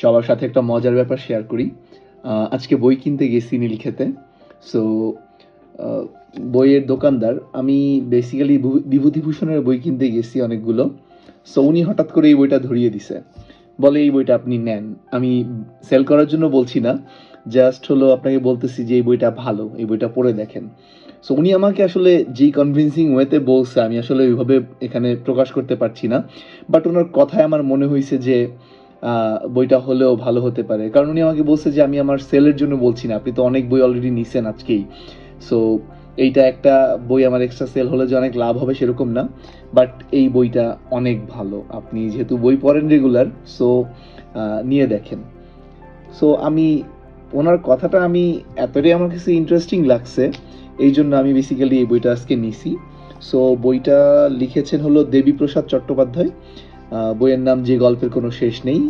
সবার সাথে একটা মজার ব্যাপার শেয়ার করি। আজকে বই কিনতে গেছি নীলক্ষেতে। সো বইয়ের দোকানদার, আমি বেসিক্যালি বিভূতিভূষণের বই কিনতে গেছি অনেকগুলো। সো উনি হঠাৎ করে এই বইটা ধরিয়ে দিছে। বলে, এই বইটা আপনি নেন। আমি সেল করার জন্য বলছি না জাস্ট হলো আপনাকে বলতেছি যে, এই বইটা ভালো, এই বইটা পড়ে দেখেন। সো উনি আমাকে আসলে যেই কনভিন্সিং ওয়েতে বলছে, আমি আসলে ওইভাবে এখানে প্রকাশ করতে পারছি না। বাট ওনার কথায় আমার মনে হয়েছে যে বইটা হলেও ভালো হতে পারে। কারণ উনি আমাকে বলছে যে, আমি আমার সেলের জন্য বলছি না। আপনি তো অনেক বই অলরেডি নিছেন আজকেই। সো এইটা একটা বই আমার এক্সট্রা সেল হলে যে অনেক লাভ হবে সেরকম না। বাট এই বইটা অনেক ভালো। আপনি যেহেতু বই পড়েন রেগুলার সো নিয়ে দেখেন। সো আমি, ওনার কথাটা আমি এতটাই আমার কাছে ইন্টারেস্টিং লাগছে, এই জন্য আমি বেসিক্যালি এই বইটা আজকে নিছি। সো বইটা লিখেছেন হলো দেবীপ্রসাদ চট্টোপাধ্যায়। বইয়ের নাম যে গল্পের কোনো শেষ নেই।